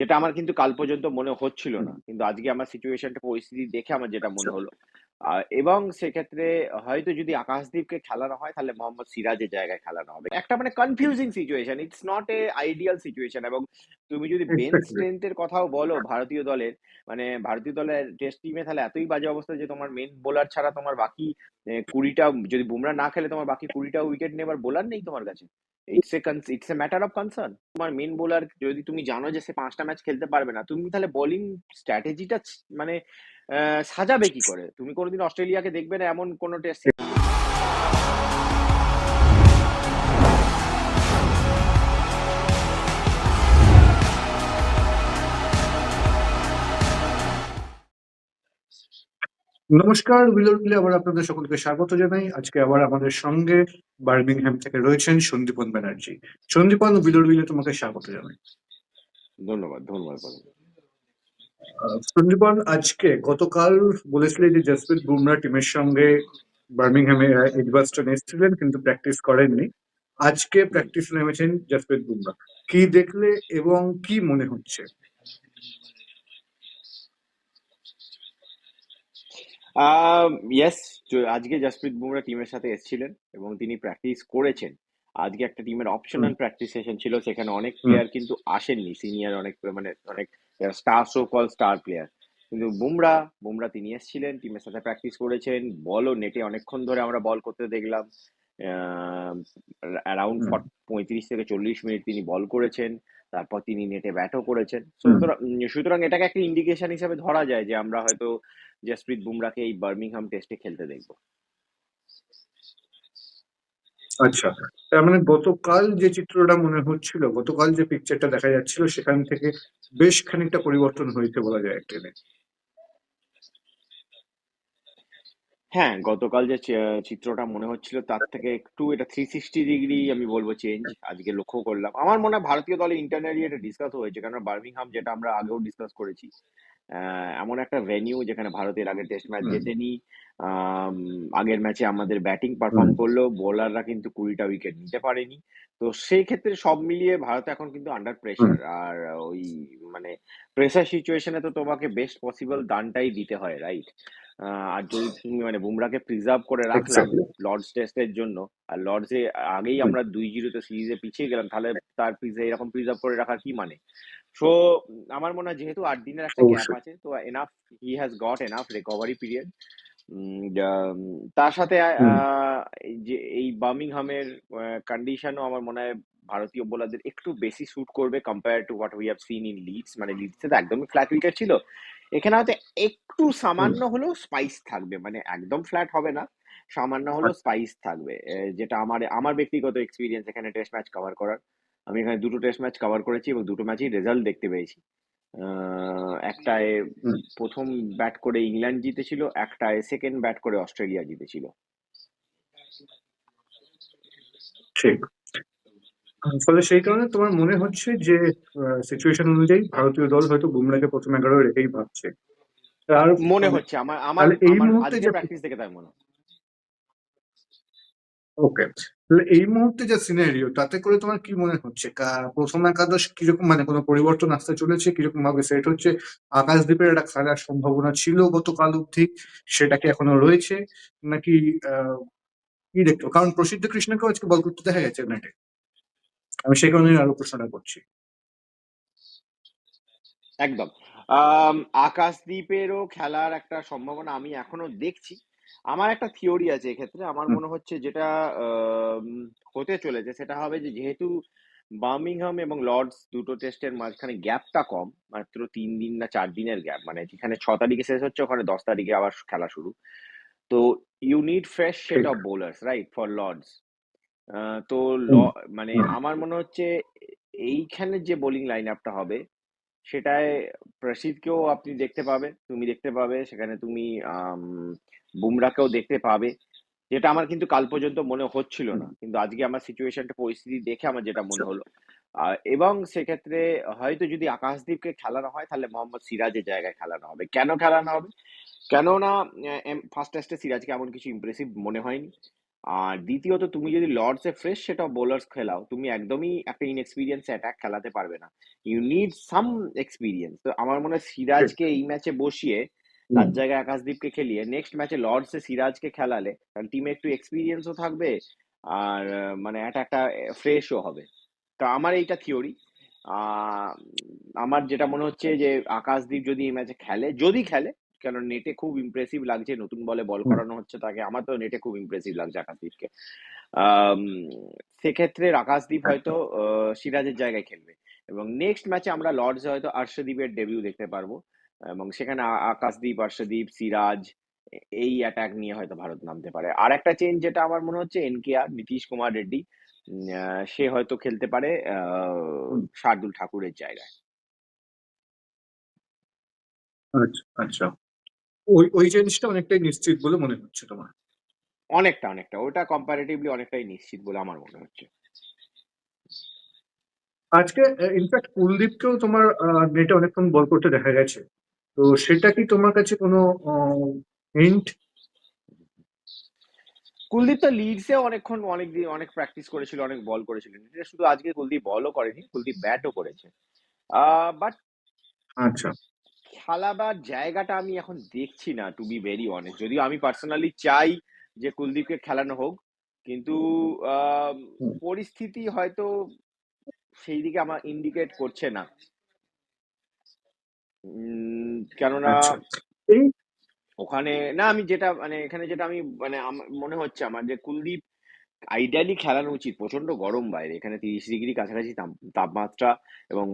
যেটা আমার কিন্তু কাল পর্যন্ত মনে হচ্ছিল না। কিন্তু আজকে আমার সিচুয়েশনটা পরিস্থিতি দেখে আমার যেটা মনে হলো। আহ, এবং সেক্ষেত্রে হয়তো যদি আকাশদীপকে খেলানো হয় তাহলে মোহাম্মদ সিরাজের জায়গায় খেলানো হবে। একটা মানে confusing situation it's not a ideal situation এবং তুমি যদি বেঞ্চ স্ট্রেংথের কথাও বলো ভারতীয় দলের মানে ভারতীয় দলের টেস্ট টিমে তাহলে এতই বাজে অবস্থা যে তোমার মেন বোলার ছাড়া তোমার বাকি কুড়িটা, যদি বুমরা না খেলে তোমার বাকি কুড়িটা উইকেট নেবার বোলার নেই তোমার কাছে? It's a it's a matter of concern তোমার মেন বোলার যদি তুমি জানো যে সে পাঁচটা ম্যাচ খেলতে পারবে না, তুমি তাহলে বোলিং স্ট্র্যাটেজিটা মানে সাজাবে কি করে? তুমি কোনোদিন অস্ট্রেলিয়াকে দেখবে না এমন কোনো টেস্ট নমস্কার উইলর উইলে আবার আপনাদের সকলকে স্বাগত জানাই। আজকে আবার আমাদের সঙ্গে বার্মিংহ্যাম থেকে রয়েছেন সন্দীপন ব্যানার্জি। সন্দীপন উইলর উইলে তোমাকে স্বাগত জানাই। ধন্যবাদ ধন্যবাদ সন্দীপন আজকে গতকাল বলেছিলে যে জসপ্রীত বুমরা টিমের সঙ্গে বার্মিংহ্যামে এডভাস্টন এসেছিলেন কিন্তু প্র্যাকটিস করেননি। আজকে প্র্যাকটিস নেমেছেন জসপ্রীত বুমরা। কি দেখলে এবং কি মনে হচ্ছে? ইয়েস আজকে জসপ্রীত বুমরা টিমের সাথে এসেছিলেন এবং তিনি প্র্যাকটিস করেছেন আজকে একটা টিমের অপশনাল প্র্যাকটিস সেশন ছিল সেখানে অনেক হুম। প্লেয়ার কিন্তু আসেননি সিনিয়র অনেক মানে অনেক star so call star player কিন্তু বুমরা বুমরা তিনি এসেছিলেন টিমের সাথে প্র্যাকটিস করেছেন বলও নেটে অনেকক্ষণ ধরে আমরা বল করতে দেখলাম অ্যারাউন্ড হুম। পঁয়ত্রিশ থেকে চল্লিশ মিনিট তিনি বল করেছেন তারপর তিনি নেটে ব্যাটও করেছেন হুম। সুতরাং উম, সুতরাং এটাকে একটা ইন্ডিকেশন হিসেবে ধরা যায় যে আমরা হয়তো জসপ্রীত বুমরাকে এই বার্মিংহাম টেস্টে খেলতে দেখব। আচ্ছা তার মানে গতকাল যে চিত্রটা মনে হচ্ছিল গতকাল যে পিকচারটা দেখা যাচ্ছিল সেখান থেকে বেশ খানিকটা পরিবর্তন হয়েছে বলা যায় ট্রেনে। হ্যাঁ গতকাল যে চিত্রটা মনে হচ্ছিল তার থেকে একটু এটা থ্রি সিক্সটি ডিগ্রি আমি বলব চেঞ্জ আজকে লক্ষ্য করলাম। আমার মনে হয় ভারতীয় দলে ইন্টারনালি এটা ডিসকাস হয়েছে কারণ বার্মিংহাম যেটা আমরা আগেও ডিসকাস করেছি এমন একটা ভেনিউ যেখানে ভারতের আগের টেস্ট ম্যাচ। জেতেনি আগের ম্যাচে আমাদের ব্যাটিং পারফর্ম। করল বোলাররা কিন্তু কুড়িটা উইকেট নিতে পারেনি তো সেই ক্ষেত্রে সব মিলিয়ে ভারত এখন কিন্তু আন্ডার প্রেশার আর ওই মানে প্রেশার সিচুয়েশনে তো তোমাকে বেস্ট পসিবল দানটাই দিতে হয় রাইট আর যদি তুমি মানে বুমরাকে প্রিজার্ভ করে রাখলাম লর্ডস টেস্টের জন্য আর লর্ডসে আগেই আমরা দুই জিরোতে সিরিজে পিছিয়ে গেলাম তাহলে তার পিছে এরকম প্রিজার্ভ করে রাখার কি মানে? সো আমার মনে হয় যেহেতু আট দিনের একটা গ্যাপ আছে তো enough he has got enough recovery period তার সাথে এই যে এই বার্মিংহামের কন্ডিশনও আমার মনে হয় ভারতীয় বোলারদের একটু বেশি স্যুট করবে compare to what we have seen in Leeds মানে লিডসে তো একদমই ফ্ল্যাট উইকেট ছিল। এখানে হয়তো একটু সামান্য হলেও স্পাইস থাকবে মানে একদম ফ্ল্যাট হবে না সামান্য হলেও স্পাইস থাকবে। যেটা আমার আমার ব্যক্তিগত এক্সপিরিয়েন্স এখানে টেস্ট ম্যাচ কভার করার। আমি এখানে দুটো টেস্ট ম্যাচ কভার করেছি এবং দুটো ম্যাচই রেজাল্ট দেখতে পেয়েছি। আহ, একটায় প্রথম ব্যাট করে ইংল্যান্ড জিতেছিল একটায় সেকেন্ড ব্যাট করে অস্ট্রেলিয়া জিতেছিল। ঠিক। ফলে সেই কারণে তোমার মনে হচ্ছে যে সিচুয়েশন অনুযায়ী ভারতীয় দল হয়তো বুমরাকে প্রথম এগারো রেখেই ভাবছে। আর মনে হচ্ছে আমার আমার এই মুহূর্তে যে প্র্যাকটিস দেখে তাই মনে। ওকে তাহলে এই মুহূর্তে যে সিনারিও তাতে করে তোমার কি মনে হচ্ছে? প্রথম একাদশ কীরকম মানে কোনো পরিবর্তন আসতে চলেছে? কীরকম ভাবে সেট হচ্ছে? আকাশদ্বীপের একটা খেলার সম্ভাবনা ছিল গতকাল অবধি সেটা কি এখনও রয়েছে? নাকি আহ, কি দেখতে কারণ প্রসিদ্ধ কৃষ্ণকেও আজকে বল করতে দেখা গেছে নেটে। আমি সেই কারণে আরও প্রশ্নটা করছি। একদম। আকাশদ্বীপেরও খেলার একটা সম্ভাবনা আমি এখনও দেখছি। আমার একটা থিওরি আছে এক্ষেত্রে। আমার মনে হচ্ছে যেটা হতে চলেছে সেটা হবে যে যেহেতু বার্মিংহাম এবং লর্ডস দুটো টেস্টের মাঝখানে গ্যাপটা কম মাত্র তিন দিন না চার দিনের গ্যাপ মানে যেখানে ছ তারিখে শেষ হচ্ছে ওখানে দশ তারিখে আবার খেলা শুরু। তো you need fresh set of bowlers right for Lord's তো মানে আমার মনে হচ্ছে এইখানে যে বোলিং লাইন আপটা হবে সেটায় প্রসিদকেও আপনি দেখতে পাবে তুমি দেখতে পাবে সেখানে তুমি বুমরাকেও দেখতে পাবে। যেটা আমার কিন্তু কাল পর্যন্ত মনে হচ্ছিল না কিন্তু আজকে আমার সিচুয়েশনটা পরিস্থিতি দেখে আমার যেটা মনে হলো। আহ, এবং সেক্ষেত্রে হয়তো যদি আকাশদীপকে খেলানো হয় তাহলে মোহাম্মদ সিরাজের জায়গায় খেলানো হবে। কেন খেলানো হবে? কেননা ফার্স্ট টেস্টে সিরাজকে এমন কিছু ইমপ্রেসিভ মনে হয়নি। আর দ্বিতীয়ত তুমি যদি লর্ডসে ফ্রেশ সেটা বোলার্স খেলাও। তুমি একদমই একটা ইনএক্সপিরিয়েন্স অ্যাটাক খেলাতে পারবে না। ইউ নিড সাম এক্সপিরিয়েন্স তো আমার মনে হয় সিরাজকে এই ম্যাচে বসিয়ে তার জায়গায় আকাশদীপকে খেলিয়ে নেক্সট ম্যাচে লর্ডসে সিরাজকে খেলালে তাহলে টিমে একটু এক্সপিরিয়েন্সও থাকবে আর মানে একটা একটা ফ্রেশও হবে। তো আমার এইটা থিওরি আহ আমার যেটা মনে হচ্ছে যে আকাশদীপ যদি এই ম্যাচে খেলে যদি খেলে কারণ নেটে খুব ইমপ্রেসিভ লাগছে নতুন বলে বল করানো হচ্ছে তাকে। আমার তো নেটে খুব ইমপ্রেসিভ লাগছে আকাশদীপকে। সেক্ষেত্রে আকাশদীপ হয়তো আহ, সিরাজের জায়গায় খেলবে। এবং নেক্সট ম্যাচে আমরা লর্ডসে হয়তো আর্শদীপের ডেবিউ দেখতে পারব। এবং সেখানে আকাশদীপ আর্শদীপ সিরাজ এই অ্যাটাক নিয়ে হয়তো ভারত নামতে পারে। আর একটা চেঞ্জ যেটা আমার মনে হচ্ছে এনকেআর নীতিশ কুমার রেড্ডি সে হয়তো খেলতে পারে আহ, শার্দুল ঠাকুরের জায়গায়। আচ্ছা আচ্ছা। ওই ওই জিনিসটা অনেকটাই নিশ্চিত বলে মনে হচ্ছে তোমার। অনেকটা অনেকটা। ওটা কম্পারেটিভলি অনেকটাই নিশ্চিত বলে আমার মনে হচ্ছে। আজকে ইনফ্যাক্ট কুলদীপকেও তোমার নেটে অনেকক্ষণ বল করতে দেখা গেছে। তো সেটা কি তোমার কাছে কোনো হিন্ট কুলদীপ তো লিডসে অনেকক্ষণ অনেক দিন অনেক প্র্যাকটিস করেছিল অনেক বল করেছিল। এটা শুধু আজকে কুলদীপ বলও করেনি কুলদীপ ব্যাটও করেছে। বাট আচ্ছা। খেলাবার জায়গাটা আমি এখন দেখছি না টু বি ভেরি অনেস্ট যদিও আমি পার্সোনালি চাই যে কুলদীপকে খেলানো হোক কিন্তু পরিস্থিতি হয়তো সেই দিকে আমার ইন্ডিকেট করছে না। উম, কেননা আচ্ছা। ওখানে না আমি যেটা মানে এখানে যেটা আমি মানে মনে হচ্ছে আমার যে কুলদীপ আইডিয়ালি খেলানো উচিত প্রচণ্ড গরম বাইরে এখানে তিরিশ ডিগ্রি কাছাকাছি তাপ- তাপমাত্রা এবং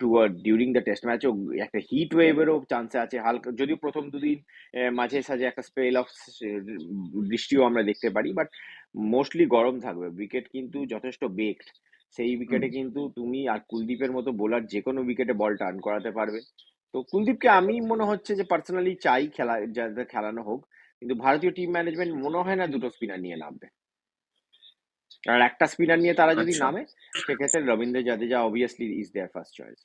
টু ডিউরিং দ্য টেস্ট ম্যাচও একটা হিট ওয়েভেরও চান্স আছে হালকা যদিও প্রথম দুদিন আহ, মাঝে সাঝে একটা স্পেল অফ বৃষ্টিও আমরা দেখতে পারি বাট মোস্টলি গরম থাকবে উইকেট কিন্তু যথেষ্ট বেকড সেই হুম, উইকেটে কিন্তু তুমি আর কুলদীপের মতো বোলার যে কোনো উইকেটে বল টার্ন করাতে পারবে তো কুলদীপকে আমি মনে হচ্ছে যে পার্সোনালি চাই খেলা যাতে খেলানো হোক কিন্তু ভারতীয় টিম ম্যানেজমেন্ট মনে হয় না দুটো স্পিনার নিয়ে নামবে। আর একটা স্পিনার নিয়ে তারা যদি আচ্ছা। নামে সেক্ষেত্রে Ravindra Jadeja obviously is their first choice.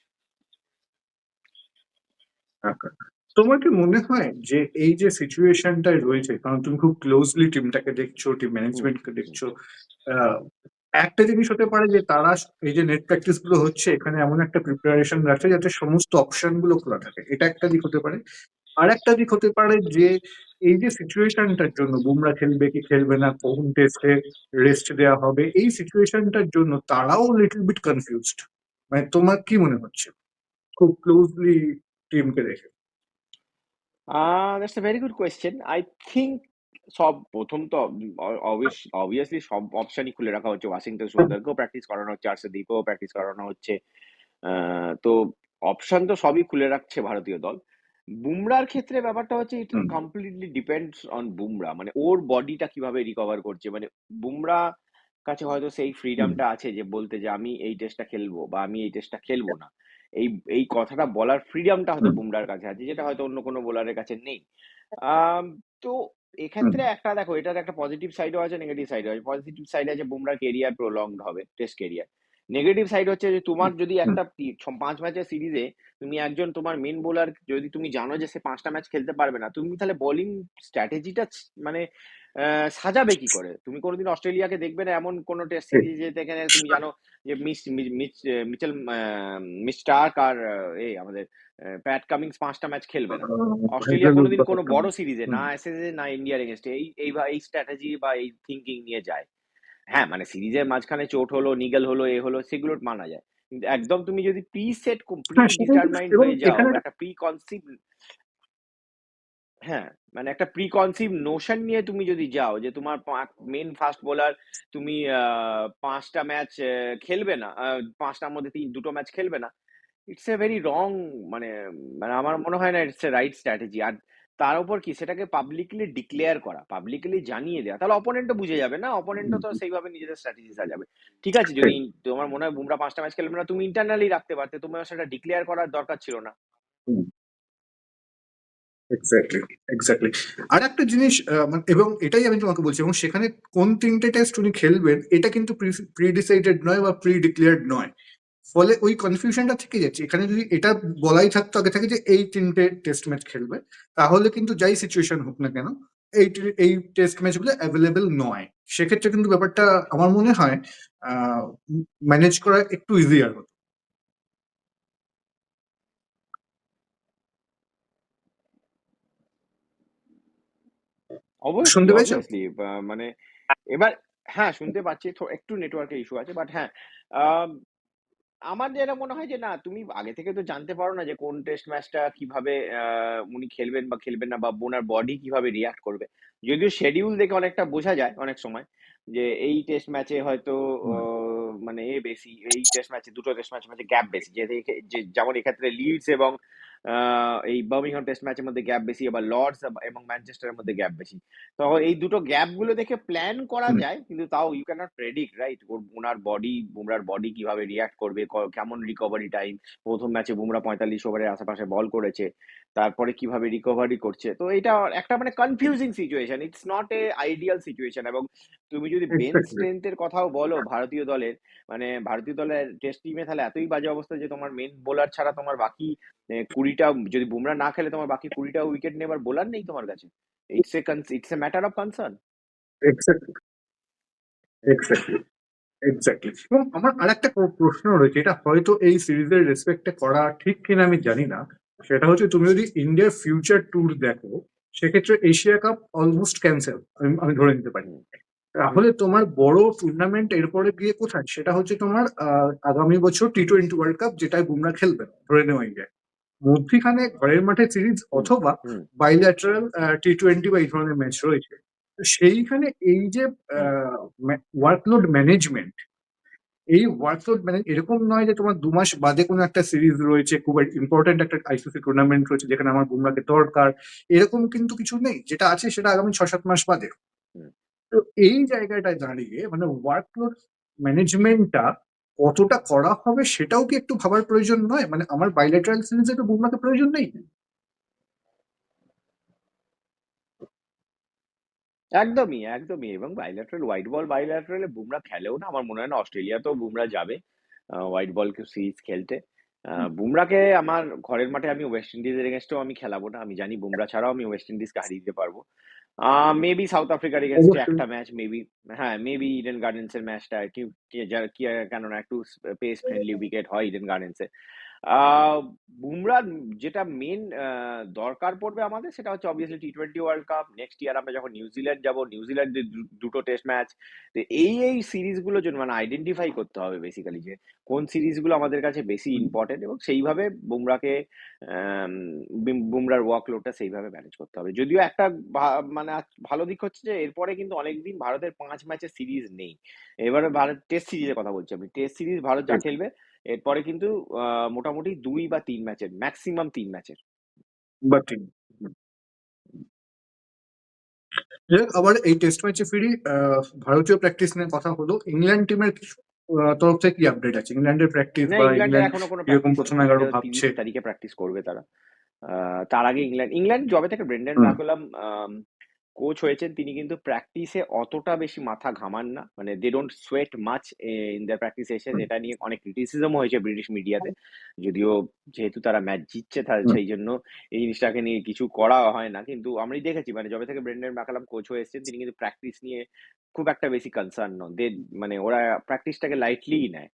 তোমার কি মনে হয় যে এই যে সিচুয়েশনটাই রয়েছে কারণ তুমি খুব ক্লোজলি টিমটাকে দেখছ টিম ম্যানেজমেন্টকে দেখছ আহ, একটা জিনিস হতে পারে যে তারা এই যে নেট প্র্যাকটিসগুলো হচ্ছে এখানে এমন একটা প্রিপারেশন রাখছে যাতে সমস্ত অপশনগুলো খোলা থাকে। এটা একটা দিক হতে পারে। আর একটা দিক হতে পারে যে এই যে সিচুয়েশনটার জন্য বুমরা খেলবে কি খেলবে না কোন টেস্টে রেস্ট দেওয়া হবে, এই সিচুয়েশনটার জন্য তারাও লিটল বিট কনফিউজড মানে তোমার কি মনে হচ্ছে? খুব ক্লোজলি টিমকে দেখে। That's a very good question I think সব প্রথম তো অবভিয়াসলি সব অপশনই খুলে রাখা হচ্ছে। ওয়াশিংটন সুন্দরকেও প্র্যাকটিস করানো হচ্ছে আর্শদীপকেও প্র্যাকটিস করানো হচ্ছে। তো অপশন তো সবই খুলে রাখছে ভারতীয় দল। বুমরার ক্ষেত্রে ব্যাপারটা হচ্ছে it completely depends on Bumrah. মানে ওর বডিটা কীভাবে রিকভার করছে। মানে বুমরা কাছে হয়তো সেই ফ্রিডমটা আছে যে বলতে যে আমি এই টেস্টটা খেলব বা আমি এই টেস্টটা খেলব না। এই এই কথাটা বলার ফ্রিডমটা হয়তো বুমরার কাছে আছে যেটা হয়তো অন্য কোনো বোলারের কাছে নেই। আম, তো এক্ষেত্রে একটা দেখো এটার একটা পজিটিভ সাইডও আছে নেগেটিভ সাইডও আছে। পজিটিভ সাইড আছে বুমরার কেরিয়ার প্রলংড হবে টেস্ট কেরিয়ার নেগেটিভ সাইড হচ্ছে যে তোমার যদি একটা পাঁচ ম্যাচের সিরিজে তুমি একজন তোমার মেন বোলার যদি তুমি জানো যে সে পাঁচটা ম্যাচ খেলতে পারবে না তুমি তাহলে বোলিং স্ট্র্যাটেজিটা মানে সাজাবে কি করে? তুমি কোনোদিন অস্ট্রেলিয়াকে দেখবে না এমন কোনো টেস্ট সিরিজে যেখানে তুমি জানো যে miss Mitchell ah, miss Starc আর এই আমাদের প্যাট কামিংস পাঁচটা ম্যাচ খেলবে না। অস্ট্রেলিয়া কোনোদিন কোনো বড় সিরিজে না এসেছে না ইন্ডিয়ার এগেনস্টে এই এই এই স্ট্র্যাটেজি বা এই থিঙ্কিং নিয়ে যায়। হ্যাঁ মানে সিরিজের মাঝখানে চোট হলো নিগেল হলো এ হলো সেগুলো মানা যায়। কিন্তু একদম তুমি যদি প্রি সেট ডিটারমাইন্ড হয়ে যাও একটা প্রি কনসিভ হ্যাঁ মানে একটা প্রি কনসিভ নোশন নিয়ে তুমি যদি যাও যে তোমার মেন ফাস্ট বোলার তুমি আহ, পাঁচটা ম্যাচ খেলবে না পাঁচটার মধ্যে তিন দুটো ম্যাচ খেলবে না ইটস এ ভেরি রং মানে মানে আমার মনে হয় না ইটস এ রাইট স্ট্র্যাটেজি আর তার উপর কি? সেটাকে পাবলিকলি ডিক্লেয়ার করা পাবলিকলি জানিয়ে দেওয়া। তাহলে অপোনেন্টও বুঝে যাবে না? অপোনেন্টও তো সেইভাবে নিজেদের স্ট্র্যাটেজি সাজাবে ঠিক আছে যদি তোমার মনে হয় বুমরা পাঁচটা ম্যাচ খেলবে না তুমি ইন্টারনালি রাখতে পারতে তোমার সেটা ডিক্লেয়ার করার দরকার ছিল না। এক্স্যাক্টলি এক্স্যাক্টলি আর একটা জিনিস মানে- এবং এটাই আমি তোমাকে বলছি এবং সেখানে কোন তিনটে টেস্ট উনি খেলবেন এটা কিন্তু প্রি ডিসাইডেড নয় বা প্রি ডিক্লেয়ার্ড নয়। ফলে ওই কনফিউশনটা থেকে যাচ্ছে। এখানে যদি এটা বলাই থাকতো আগে থেকে যে এই তিনটে টেস্ট ম্যাচ খেলবে তাহলে কিন্তু যাই সিচুয়েশন হোক না কেন এই এই টেস্ট ম্যাচগুলো অ্যাভেলেবেল নয়। সেক্ষেত্রে কিন্তু ব্যাপারটা আমার মনে হয় ম্যানেজ করা একটু ইজিয়ার হতো। শুনতে মানে এবার হ্যাঁ শুনতে পাচ্ছি একটু নেটওয়ার্কের ইস্যু আছে বাট হ্যাঁ আমার যেটা মনে হয় যে না তুমি আগে থেকে তো জানতে পারো না যে কোন টেস্ট ম্যাচটা কীভাবে উনি খেলবেন বা খেলবেন না বা বোনার বডি কীভাবে রিয়াক্ট করবে। যদিও শেডিউল দেখে অনেকটা বোঝা যায় অনেক সময় যে এই টেস্ট ম্যাচে হয়তো আহ, মানে এ বেশি এই টেস্ট ম্যাচে দুটো টেস্ট ম্যাচ ম্যাচে গ্যাপ বেশি। যে যেমন এক্ষেত্রে লিডস এবং এই বার্মিংহাম টেস্ট ম্যাচের মধ্যে গ্যাপ বেশি আবার লর্ডস এবং ম্যানচেস্টারের মধ্যে গ্যাপ বেশি। তো এই দুটো গ্যাপগুলো দেখে প্ল্যান করা যায় কিন্তু তাও you can not predict right owner body বুমরার body কীভাবে রিয়াক্ট করবে কেমন রিকভারি টাইম প্রথম ম্যাচে বুমরা পঁয়তাল্লিশ ওভারের আশেপাশে বল করেছে। তারপরে কীভাবে রিকভারি করছে। তো এটা একটা মানে confusing situation it's not a ideal situation এবং তুমি যদি বেঞ্চ Exactly. স্ট্রেংথের কথাও বলো ভারতীয় দলের মানে ভারতীয় দলের টেস্ট টিমে তাহলে এতই বাজে অবস্থা যে তোমার মেন বোলার ছাড়া তোমার বাকি কুড়িটা যদি বুমরা না খেলে তোমার বাকি কুড়িটা উইকেট নেবার বোলার নেই তোমার কাছে। It's a it's a matter of concern exactly exactly এবং আমার আরেকটা প্র- প্রশ্ন রয়েছে এটা হয়তো এই সিরিজের রেসপেক্টে করা ঠিক কিনা আমি জানি না সেটা হচ্ছে তুমি যদি ইন্ডিয়ার ফিউচার ট্যুর দেখো সেক্ষেত্রে এশিয়া কাপ অলমোস্ট ক্যান্সেল আমি ধরে নিতে পারি। তাহলে তোমার বড় টুর্নামেন্ট এরপরে গিয়ে কোথায়? সেটা হচ্ছে তোমার আগামী বছর টি টোয়েন্টি ওয়ার্ল্ড কাপ যেটাই বুমরা খেলবে ধরে নেওয়া যায়। মধ্যিখানে ঘরের মাঠে সিরিজ অথবা বাইল্যাটারাল টি টোয়েন্টি বা এই ধরনের ম্যাচ রয়েছে। সেইখানে এই যে ওয়ার্কলোড ম্যানেজমেন্ট এই ওয়ার্কলোড মানে এরকম নয় যে তোমার দু মাস বাদে কোনো একটা সিরিজ রয়েছে খুব ইম্পর্টেন্ট একটা আইসিসি টুর্নামেন্ট রয়েছে যেখানে আমার বুমরাকে দরকার। এরকম কিন্তু কিছু নেই। যেটা আছে সেটা আগামী ছ সাত মাস বাদে। তো এই জায়গাটায় দাঁড়িয়ে মানে ওয়ার্কলোড ম্যানেজমেন্টটা কতটা করা হবে সেটাও কি একটু ভাবার প্রয়োজন নয়? মানে আমার বাইলেটারাল সিরিজে তো বুমরাকে প্রয়োজন নেই। একদমই একদমই। এবং বাইল্যাটারাল হোয়াইট বল বাইল্যাটারালে বুমরা খেলেও না আমার মনে হয় না অস্ট্রেলিয়াতেও বুমরা যাবে হোয়াইট বল সিরিজ খেলতে। বুমরাকে আমার ঘরের মাঠে আমি ওয়েস্ট ইন্ডিজের এগেনস্টেও আমি খেলাবো না। আমি জানি বুমরা ছাড়াও আমি ওয়েস্ট ইন্ডিজকে হারিয়ে দিতে পারব। মেবি সাউথ আফ্রিকার অবশ্যই। একটা ম্যাচ মেবি হ্যাঁ মেবি ইডেন গার্ডেন্স এর ম্যাচটা কি কি- যা- কি কেননা একটু পেস ফ্রেন্ডলি উইকেট হয় ইডেন গার্ডেন্সে বুমরার যেটা মেন দরকার পড়বে আমাদের সেটা হচ্ছে obviously T twenty World Cup next year আমরা যখন নিউজিল্যান্ড যাব নিউজিল্যান্ডে দুটো টেস্ট ম্যাচ এই এই সিরিজগুলোর জন্য মানে আইডেন্টিফাই করতে হবে বেসিক্যালি যে কোন সিরিজগুলো আমাদের কাছে বেশি ইম্পর্টেন্ট এবং সেইভাবে বুমরাকে বুমরার ওয়ার্কলোডটা সেইভাবে ম্যানেজ করতে হবে। যদিও একটা মানে ভালো দিক হচ্ছে যে এরপরে কিন্তু অনেকদিন ভারতের পাঁচ ম্যাচের সিরিজ নেই। এবারে ভারত টেস্ট সিরিজের কথা বলছি আমি। টেস্ট সিরিজ ভারত যা খেলবে এরপরে কিন্তু মোটামুটি দুই বা তিন ম্যাচের ম্যাক্সিমাম তিন ম্যাচের। হোক, আবার এই টেস্ট ম্যাচে ফিরি ভারতীয় প্র্যাকটিস নিয়ে কথা হলো। ইংল্যান্ড টিমের তরফ থেকে কি আপডেট আছে? ইংল্যান্ডের প্র্যাকটিস বা ইংল্যান্ড এখনও কোনো প্রথম এগারো ভাবছে। তারিখে প্র্যাকটিস করবে তারা। আহ, তার আগে ইংল্যান্ড ইংল্যান্ড যবে থেকে ব্রেন্ডন ম্যাকুলাম কোচ হয়েছেন তিনি কিন্তু প্র্যাকটিসে অতটা বেশি মাথা ঘামান না। মানে they don't sweat much in the practice session এটা নিয়ে অনেক ক্রিটিসিজম হয়েছে ব্রিটিশ মিডিয়াতে যদিও যেহেতু তারা ম্যাচ জিতছে সেই জন্য এই জিনিসটাকে নিয়ে কিছু করা হয় না। কিন্তু আমি দেখেছি মানে যবে থেকে ব্রেন্ডন ম্যাকালাম কোচ হয়ে এসেছেন তিনি কিন্তু প্র্যাকটিস নিয়ে খুব একটা বেশি কনসার্ন নন। দে মানে ওরা প্র্যাকটিসটাকে লাইটলিই নেয়।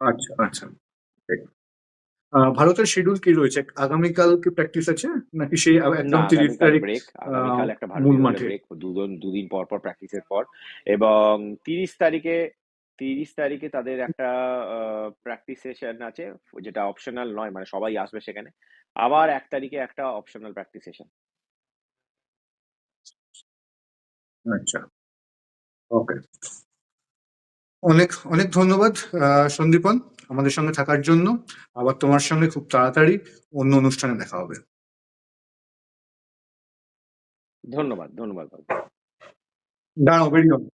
আচ্ছা আচ্ছা। ভারতের শিডিউল কি রয়েছে? আগামীকাল কি প্র্যাকটিস আছে? নাকি সেই একদম তিরিশ তারিখ আগামীকাল একটা মূল মাঠে? দুদিন দুদিন পর পর প্র্যাকটিসের পর। এবং তিরিশ তারিখে তিরিশ তারিখে তাদের একটা প্র্যাকটিস সেশন আছে যেটা অপশনাল নয় মানে সবাই আসবে সেখানে। আবার এক তারিখে একটা অপশনাল প্র্যাকটিস সেশন আচ্ছা। ওকে অনেক অনেক ধন্যবাদ আহ, সন্দীপন আমাদের সঙ্গে থাকার জন্য। আবার তোমার সঙ্গে খুব তাড়াতাড়ি অন্য অনুষ্ঠানে দেখা হবে। ধন্যবাদ ধন্যবাদ দাঁড়াও বেরিও না।